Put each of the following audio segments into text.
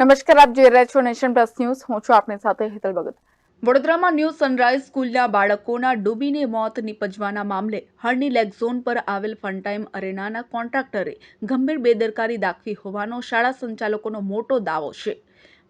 નમસ્કાર, આપ જોઈ રહ્યા છો નેશન પ્લસ ન્યૂઝ. હું છું આપની સાથે હેતલ ભગત. વડોદરામાં ન્યૂ સનરાઇઝ સ્કૂલના બાળકોના ડૂબીને મોત નિપજવાના મામલે હળની લેક ઝોન પર આવેલ ફનટાઈમ અરેનાના કોન્ટ્રાક્ટરે ગંભીર બેદરકારી દાખવી હોવાનો શાળા સંચાલકોનો મોટો દાવો છે.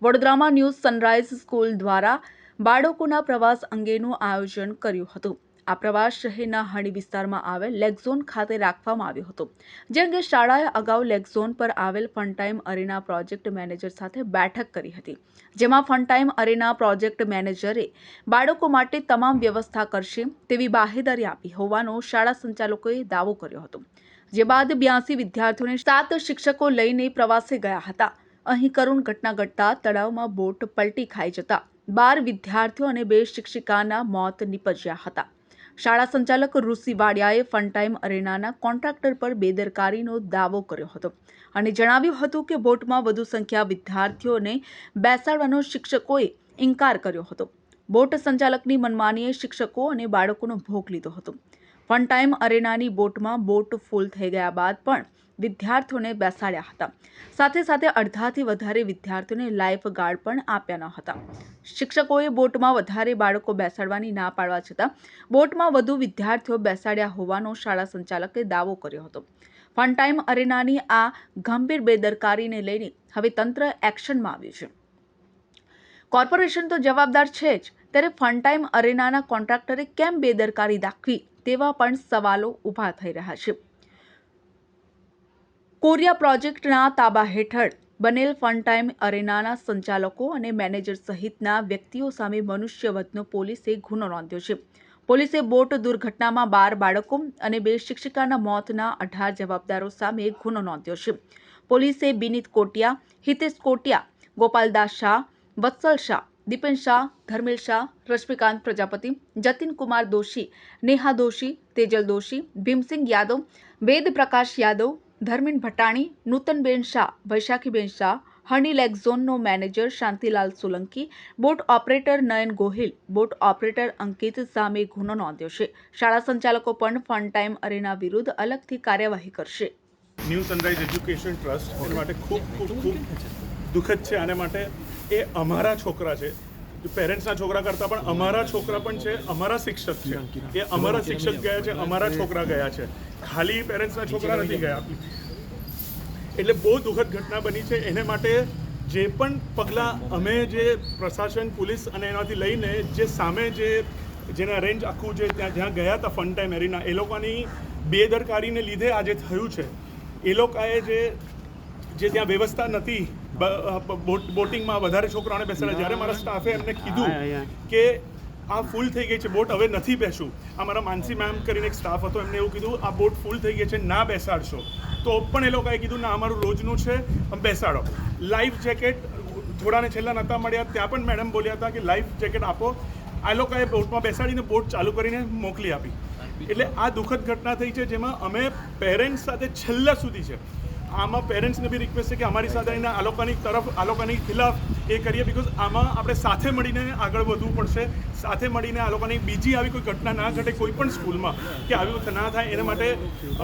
વડોદરામાં ન્યૂ સનરાઇઝ સ્કૂલ દ્વારા બાળકોના પ્રવાસ અંગેનું આયોજન કર્યું હતું. આ પ્રવાસ શહેરના હણી વિસ્તારમાં આવેલ લેગઝોન ખાતે રાખવામાં આવ્યો હતો, જે અંગે શાળાએ અગાઉ લેકઝોન પર આવેલ ફનટાઈમ અરેના પ્રોજેક્ટ મેનેજર સાથે બેઠક કરી હતી. જેમાં ફનટાઈમ અરેના પ્રોજેક્ટ મેનેજરે બાળકો માટે તમામ વ્યવસ્થા કરશે તેવી બાહેદારી આપી હોવાનો શાળા સંચાલકોએ દાવો કર્યો હતો. જે બાદ બ્યાસી વિદ્યાર્થીઓને સાત શિક્ષકો લઈને પ્રવાસે ગયા હતા. અહીં કરુણ ઘટના ઘટતા તળાવમાં બોટ પલટી ખાઈ જતા બાર વિદ્યાર્થીઓ અને બે શિક્ષિકાના મોત નીપજ્યા હતા. શાળા સંચાલક ઋષિ વાડિયાએ ફનટાઈમ અરેનાના કોન્ટ્રાક્ટર પર બેદરકારીનો દાવો કર્યો હતો અને જણાવ્યું હતું કે બોટમાં વધુ સંખ્યા વિદ્યાર્થીઓને બેસાડવાનો શિક્ષકોએ ઇનકાર કર્યો હતો. બોટ સંચાલકની મનમાનીએ શિક્ષકો અને બાળકોનો ભોગ લીધો હતો. ફનટાઈમ અરેનાની બોટમાં બોટ ફૂલ થઈ ગયા બાદ પણ વિદ્યાર્થીઓને બેસાડ્યા હતા. સાથે સાથે અડધાથી વધારે વિદ્યાર્થીઓને લાઈફ ગાર્ડ પણ આપ્યા ન હતા. શિક્ષકોએ બોટમાં વધારે બાળકો બેસાડવાની ના પાડવા છતાં બોટમાં વધુ વિદ્યાર્થીઓ બેસાડ્યા હોવાનો શાળા સંચાલકે દાવો કર્યો હતો. ફનટાઈમ અરેનાની આ ગંભીર બેદરકારીને લઈને હવે તંત્ર એક્શનમાં આવ્યું છે. કોર્પોરેશન તો જવાબદાર છે જ, ત્યારે ફનટાઈમ અરેનાના કોન્ટ્રાક્ટરે કેમ બેદરકારી દાખવી તેવા પણ સવાલો ઊભા થઈ રહ્યા છે. કોરિયા પ્રોજેક્ટના તાબા હેઠળ બનેલ ફનટાઈમ અરેનાના સંચાલકો અને મેનેજર સહિતના વ્યક્તિઓ સામે મનુષ્યવધનો પોલીસે ગુનો નોંધ્યો છે. પોલીસે બોટ દુર્ઘટનામાં બાર બાળકો અને બે શિક્ષિકાના મોતના અઢાર જવાબદારો સામે ગુનો નોંધ્યો છે. પોલીસે Binit Kotiya, Hitesh Kotiya Gopaldas Shah, Vatsal Shah, Dipen Shah, Dharmel Shah, Rashmikant Prajapati, Jatin Kumar Doshi, Neha Doshi, Tejal Doshi, Bhimsinh Yadav Ved Prakash Yadav Dharmin Bhatani Nutanben Shah, Vaishakhiben Shah, honey lake ઝોનનો manager Shantilal Solanki, boat operator Nayan Gohil, boat operator Ankit સામે ગુનો નોંધ્યો છે. શાળા સંચાલકો પણ ફન ટાઈમ અરેના વિરુદ્ધ અલગથી કાર્યવાહી કરશે. ન્યૂ સનરાઇઝ એજ્યુકેશન ટ્રસ્ટ માટે ખૂબ ખૂબ ખૂબ દુઃખદ છે. આને માટે એ અમારા છોકરા છે. પેરેન્ટ્સના છોકરા કરતાં પણ અમારા છોકરા પણ છે અમારા શિક્ષક છે. એ અમારા શિક્ષક ગયા છે અમારા છોકરા ગયા છે. ખાલી પેરેન્ટ્સના છોકરા નથી ગયા. એટલે બહુ દુઃખદ ઘટના બની છે. એને માટે જે પણ પગલાં અમે જે પ્રશાસન પોલીસ અને એનાથી લઈને જે સામે જે જેના રેન્જ આખું જે ત્યાં જ્યાં ગયા હતા ફન ટાઈમ એરીના એ લોકોની બેદરકારીને લીધે આજે થયું છે. એ લોકોએ જે જે ત્યાં વ્યવસ્થા નથી બોટિંગમાં વધારે છોકરાઓને બેસાડ્યા જ્યારે મારા સ્ટાફે એમને કીધું કે આ ફૂલ થઈ ગઈ છે બોટ હવે નથી બેસું આ મારા માનસી મેમ કરીને એક સ્ટાફ હતો એમને એવું કીધું આ બોટ ફૂલ થઈ ગઈ છે ના બેસાડશો. તો પણ એ લોકોએ કીધું ના અમારું રોજનું છે બેસાડો. લાઈફ જેકેટ થોડાને છેલ્લા નહોતા મળ્યા ત્યાં પણ મેડમ બોલ્યા હતા કે લાઈફ જેકેટ આપો. આ લોકોએ બોટમાં બેસાડીને બોટ ચાલુ કરીને મોકલી આપી. એટલે આ દુઃખદ ઘટના થઈ છે જેમાં અમે પેરેન્ટ્સ સાથે છેલ્લા સુધી છે. આમાં પેરેન્ટ્સને બી રિક્વેસ્ટ છે કે અમારી સાથે આવીને આ લોકોની તરફ, આ લોકોની ખિલાફ એ કરીએ બિકોઝ આમાં આપણે સાથે મળીને આગળ વધવું પડશે. સાથે મળીને આ લોકોની બીજી આવી કોઈ ઘટના ના ઘટે કોઈ પણ સ્કૂલમાં, કે આવી ના થાય, એના માટે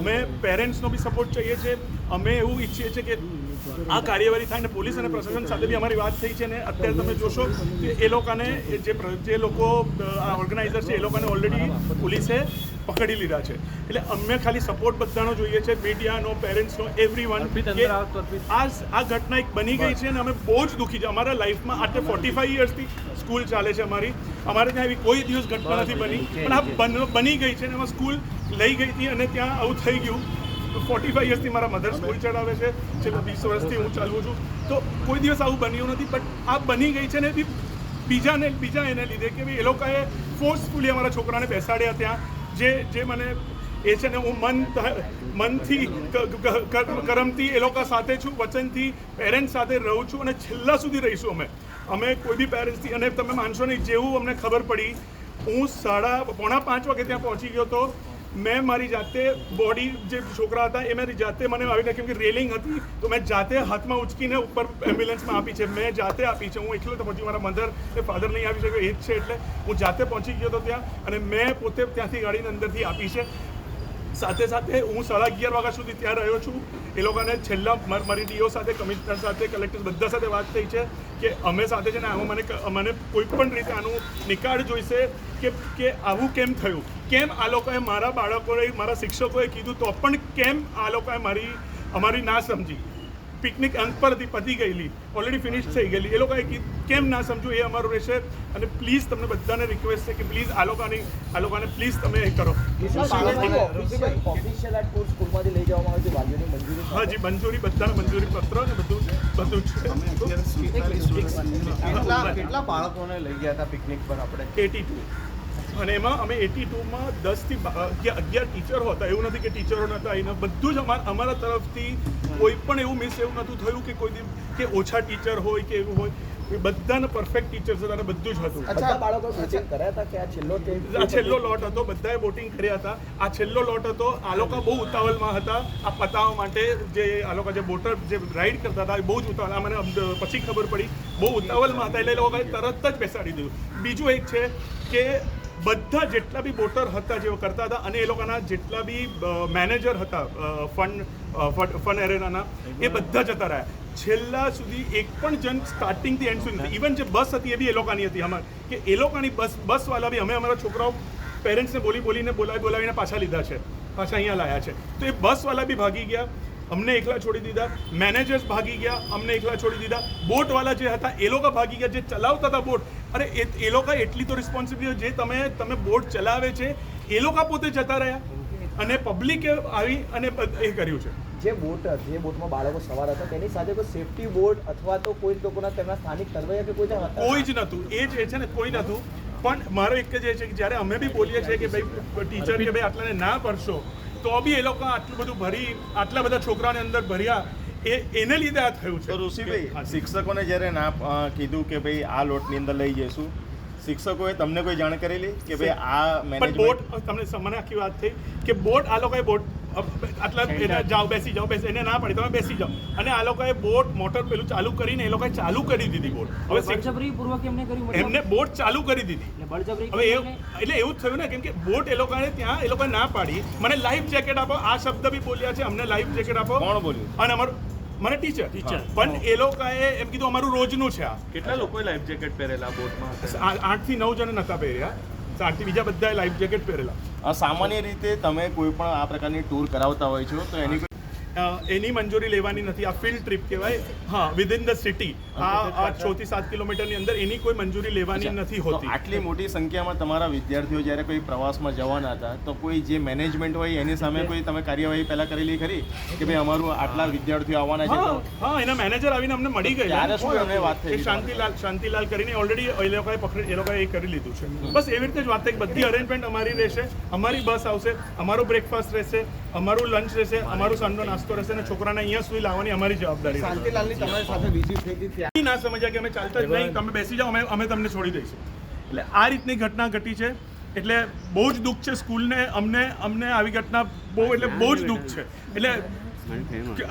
અમે પેરેન્ટ્સનો બી સપોર્ટ ચાહીએ છીએ અમે એવું ઈચ્છીએ છીએ કે આ કાર્યવાહી થાય ને પોલીસ અને પ્રશાસન સાથે બી અમારી વાત થઈ છે ને અત્યારે તમે જોશો કે એ લોકોને, જે જે લોકો આ ઓર્ગેનાઇઝર છે, એ લોકોને ઓલરેડી પોલીસે પકડી લીધા છે. એટલે અમે ખાલી સપોર્ટ બધાનો જોઈએ છે. મીડિયાનો પેરેન્ટ્સનો એવરી વન આ આ ઘટના એક બની ગઈ છે અને અમે બહુ જ દુઃખી છે. અમારા લાઈફમાં આટલે ફોર્ટી ફાઈવ યર્સથી સ્કૂલ ચાલે છે અમારી. અમારે ત્યાં એવી કોઈ દિવસ ઘટના નથી બની. પણ આ બન- ગઈ છે અને એમાં સ્કૂલ લઈ ગઈ હતી અને ત્યાં આવું થઈ ગયું. ફોર્ટી ફાઈવ યર્સથી મારા મધર સ્કૂલ ચડાવે છે. છેલ્લા વીસ વર્ષથી હું ચાલવું છું. તો કોઈ દિવસ આવું બન્યું નથી બટ આ બની ગઈ છે ને બી બીજાને બીજા એને લીધે કે ભાઈ એ લોકોએ ફોર્સફુલી અમારા છોકરાને બેસાડ્યા ત્યાં. જે જે મને એ છે ને હું મન મનથી કરમથી એ લોકો સાથે છું, વચનથી પેરેન્ટ્સ સાથે રહું છું અને છેલ્લા સુધી રહીશું અમે. અમે કોઈ બી પેરેન્ટ્સથી અને તમે માનશો નહીં, જેવું અમને ખબર પડી, હું સાડા પોણા પાંચ વાગે ત્યાં પહોંચી ગયો તો મેં મારી જાતે બોડી જે છોકરા હતા એ મારી જાતે મને આવીને કેમ કે રેલિંગ હતી, તો મેં જાતે હાથમાં ઉચકીને ઉપર એમ્બ્યુલન્સમાં આપી છે. મેં જાતે આપી છે. હું એકલો તો પહોંચી મારા મધર કે ફાધર નહીં આવી શક્યો એ જ છે એટલે હું જાતે પહોંચી ગયો હતો ત્યાં અને મેં પોતે ત્યાંથી ગાડીની અંદરથી આપી છે. સાથે સાથે હું સાડા અગિયાર વાગ્યા સુધી ત્યાં રહ્યો છું. એ લોકોને છેલ્લા માર- ડીઓ સાથે, કમિશનર સાથે કલેક્ટર બધા સાથે વાત થઈ છે કે અમે સાથે છે ને આમાં મને મને કોઈ પણ રીતે આનું નિકાળ જોઈશે કે કે આવું કેમ થયું? કેમ આ લોકોએ મારા બાળકોએ, મારા શિક્ષકોએ કીધું તો પણ કેમ આ લોકોએ મારી અમારી ના સમજી? પિકનિક અંત પર હતી પતી ગયેલી ઓલરેડી ફિનિશ થઈ ગયેલી. એ લોકોએ કેમ ના સમજવું? એ અમારું રહેશે અને પ્લીઝ તમને બધાને રિક્વેસ્ટ છે કે પ્લીઝ આ લોકોની આ લોકોને પ્લીઝ તમે એ કરો. મંજૂરી હાજી મંજૂરી બધાને મંજૂરી પત્ર ને બધું બધું જ છે કેટલા બાળકોને લઈ ગયા હતા પિકનિક પર આપણે? Eighty two. અને એમાં અમે એટી ટુમાં દસથી અગિયાર અગિયાર ટીચરો હતા એવું નથી કે ટીચરો નહોતા એના બધું જ અમારા અમારા તરફથી કોઈ પણ એવું મિસ એવું નહોતું થયું કે કોઈ કે ઓછા ટીચર હોય કે એવું હોય. એ બધાને પરફેક્ટ ટીચર્સ હતા અને બધું જ હતું. બધા બાળકો કોચિંગ કર્યા હતા કે આ છેલ્લો લોટ હતો બધાએ બોટિંગ કર્યા હતા. આ છેલ્લો લોટ હતો આ લોકો બહુ ઉતાવળમાં હતા. આ પતાવવા માટે જે આ લોકો જે બોટર જે રાઈડ કરતા હતા એ બહુ જ ઉતાવળ મને પછી ખબર પડી. બહુ ઉતાવળમાં હતા એટલે એ લોકોએ તરત જ બેસાડી દીધું. બીજું એક છે કે બધા જેટલા બી બોટર હતા જેઓ કરતા હતા અને એ લોકોના જેટલા બી મેનેજર હતા ફંડ ફન એરેનાના એ બધા જતા રહ્યા. છેલ્લા સુધી એક પણ જન સ્ટાર્ટિંગથી એન્ડ સુધી ઇવન જે બસ હતી એ બી એ લોકોની હતી અમાર. કે એ લોકોની બસ બસવાળા બી અમે અમારા છોકરાઓ પેરેન્ટ્સને બોલી બોલીને બોલાવી બોલાવીને પાછા લીધા છે. પાછા અહીંયા લાયા છે. તો એ બસવાળા બી ભાગી ગયા. અમને એકલા છોડી દીધા મેનેજર્સ ભાગી ગયા અમને એકલા છોડી દીધા. બોટવાળા જે હતા એ લોકો ભાગી ગયા જે ચલાવતા હતા બોટ. અરે એ એ લોકો એટલી તો રિસ્પોન્સિબિલિટી જે તમે તમે બોટ ચલાવે છે એ લોકો પોતે જતા રહ્યા. અને પબ્લિકે આવી અને એ કર્યું છે. જે બોટ જે બોટમાં બાળકો સવાર હતા તેની સાથે કોઈ સેફટી બોર્ડ અથવા તો કોઈ લોકોના તેમના સ્થાનિક તરવૈયા કે કોઈ હતા? કોઈ જ નહોતું. એ જે છે ને કોઈ નહોતું. પણ મારો એક જ એ છે કે જ્યારે અમે બી બોલીએ છીએ કે ભાઈ ટીચર કે ભાઈ આટલાને ના પડશો તો બી એ લોકો આટલું બધું ભરી આટલા બધા છોકરાઓને અંદર ભર્યા એ એને લીધે આ થયું છે. ઋષિભાઈ શિક્ષકોને જ્યારે ના કીધું કે ભાઈ આ લોટની અંદર લઈ જઈશું શિક્ષકોએ તમને કોઈ જાણ કરેલી કે ભાઈ આ બોટ તમને મને આખી વાત થઈ કે બોટ આ લોકોએ બોટ આટલા એને જાઓ બેસી જાઓ બેસી એને ના પડી તમે બેસી જાઓ. અને આ લોકોએ બોટ મોટર પેલું ચાલુ કરીને એ લોકોએ ચાલુ કરી દીધી બોટ. હવે બળજબરીપૂર્વક એમને કર્યું એમને બોટ ચાલુ કરી દીધી. હવે એવું એટલે એવું જ થયું ને કેમ કે બોટ એ લોકોને ત્યાં એ લોકોએ ના પાડી. મને લાઈફ જેકેટ આપો. આ શબ્દ બી બોલ્યા છે. અમને લાઈફ જેકેટ આપો. કોણ બોલ્યું? અને અમારું મને ટીચર ટીચર પણ એ લોકોએ એમ કીધું અમારું રોજનું છે આ. કેટલા લોકોએ લાઈફ જેકેટ પહેરેલા બોટમાં? આઠથી નવ જણ નહોતા પહેર્યા. આઠથી બીજા બધાએ લાઈફ જેકેટ પહેરેલા. સામાન્ય રીતે તમે કોઈ પણ આ પ્રકારની ટૂર કરાવતા હોય છો તો એની એની મંજૂરી લેવાની નથી. આ ફિલ્ડ ટ્રીપ કહેવાય. હા વિધિન ધ સિટી આ છ થી સાત કિલોમીટરની અંદર એની કોઈ મંજૂરી લેવાની નથી હોતી. આટલી મોટી સંખ્યામાં તમારા વિદ્યાર્થીઓ જ્યારે કોઈ પ્રવાસમાં જવાના હતા તો કોઈ જે મેનેજમેન્ટ હોય એની સામે કોઈ તમે કાર્યવાહી પહેલા કરેલી ખરી? કે ભાઈ અમારું આટલા વિદ્યાર્થીઓ આવવાના છે હા એના મેનેજર આવીને અમને મળી ત્યારે શું એમને વાત થઈ શાંતિલાલ શાંતિલાલ કરીને ઓલરેડી એ લોકોએ પકડી એ લોકોએ એ કરી લીધું છે. બસ એવી રીતે જ વાત થઈ. બધી અરેન્જમેન્ટ અમારી રહેશે અમારી બસ આવશે અમારું બ્રેકફાસ્ટ રહેશે અમારું લંચ રહેશે અમારું સાંજનો નાસ્તો રહેશે અને છોકરાને અહીંયા સુધી લાવવાની અમારી જવાબદારી શાંતિલાલની તમારી સાથે બીજી થઈ ગઈ ના સમજ્યા કે અમે ચાલતા જ નહીં તમે બેસી જાઓ અમે અમે તમને છોડી દઈશું. એટલે આ રીતની ઘટના ઘટી છે. એટલે બહુ જ દુઃખ છે સ્કૂલને અમને અમને આવી ઘટના બહુ એટલે બહુ જ દુઃખ છે. એટલે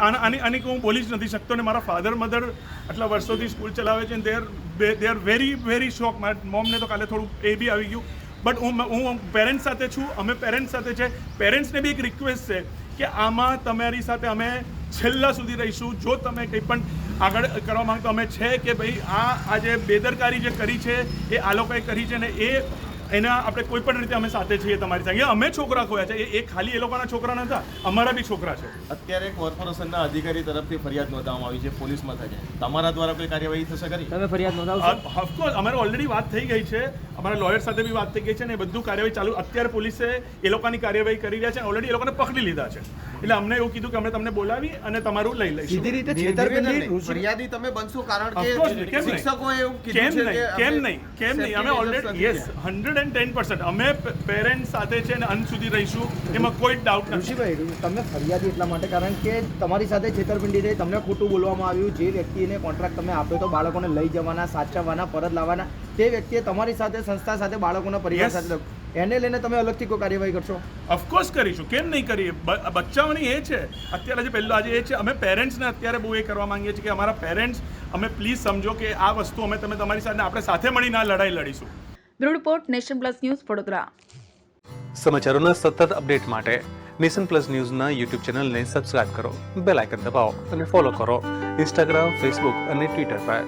આની આની હું બોલી જ નથી શકતો ને મારા ફાધર મધર આટલા વર્ષોથી સ્કૂલ ચલાવે છે they are they are very very shock મારા મોમને તો કાલે થોડું એ બી આવી ગયું. બટ હું હું પેરેન્ટ્સ સાથે છું અમે પેરેન્ટ્સ સાથે છે. પેરેન્ટ્સને બી એક રિક્વેસ્ટ છે કે આમાં તમારી સાથે અમે છેલ્લા સુધી રહીશું. જો તમે કંઈ પણ આગળ કરવા માંગતો અમે છે કે ભાઈ આ આ જે બેદરકારી જે કરી છે, એ આ લોકોએ કરી છે ને એ એના આપણે કોઈ પણ રીતે અમે સાથે છીએ તમારી સાથે. અમે છોકરા ખોયા છે. એ- એ ખાલી એ લોકોના છોકરા નતા અમારા બી છોકરા છે. અત્યારે કોર્પોરેશનના અધિકારી તરફથી ફરિયાદ નોંધવામાં આવી છે પોલીસ મથકે તમારા દ્વારા કોઈ કાર્યવાહી થશે ખરી? તમે ફરિયાદ નોંધાવશો? ઓફકોર્સ અમારે ઓલરેડી વાત થઈ ગઈ છે. અમારા લોયર સાથે બી વાત થઈ ગઈ છે ને એ બધું કાર્યવાહી ચાલુ. અત્યારે પોલીસે એ લોકોની કાર્યવાહી કરી રહ્યા છે ઓલરેડી એ લોકોને પકડી લીધા છે. એટલે અમને એવું કીધું કે અમે તમને બોલાવી અને તમારું લઈ લઈશું. સીધી રીતે છેતરપિંડી ફરિયાદી તમે બનશો કારણ કે કેમ નહીં? શિક્ષકોએ એવું કેમ કીધું છે નહીં કે કેમ નહીં કેમ નહીં? અમે already yes hundred and ten percent અમે પેરેન્ટ્સ સાથે છે અને અંત સુધી રહીશું એમાં કોઈ ડાઉટ નથી. ઋષિભાઈ તમે ફરિયાદી એટલા માટે કારણ કે તમારી સાથે છેતરપિંડી થઈ તમને ખોટું બોલવામાં આવ્યું જે વ્યક્તિને કોન્ટ્રાક્ટ તમે આપ્યો તો બાળકોને લઈ જવાના સાચવવાના પરત લાવવાના તે વ્યક્તિએ તમારી સાથે સંસ્થા સાથે બાળકોના પરિવાર. સાથે એને લઈને તમે અલગથી કોઈ કાર્યવાહી કરશો? ઓફકોર્સ કરીશું. કેમ નહીં કરીએ? બચ્ચાઓની એ છે. અત્યારે જે પહેલું આજે એ છે. અમે પેરેન્ટ્સને અત્યારે બહુ એ કરવા માંગીએ છીએ કે અમારા પેરેન્ટ્સ અમે પ્લીઝ સમજો કે આ વસ્તુ અમે તમે તમારી સાથે આપણે સાથે મળીને આ લડાઈ લડીશું. Bureau report nation plus news Vadodara. સમાચારોના સતત અપડેટ માટે નેશન પ્લસ ન્યૂઝના યુટ્યુબ ચેનલને સબસ્ક્રાઇબ કરો બેલ આઇકન દબાવો અને ફોલો કરો. ઇન્સ્ટાગ્રામ ફેસબુક અને ટ્વિટર પર.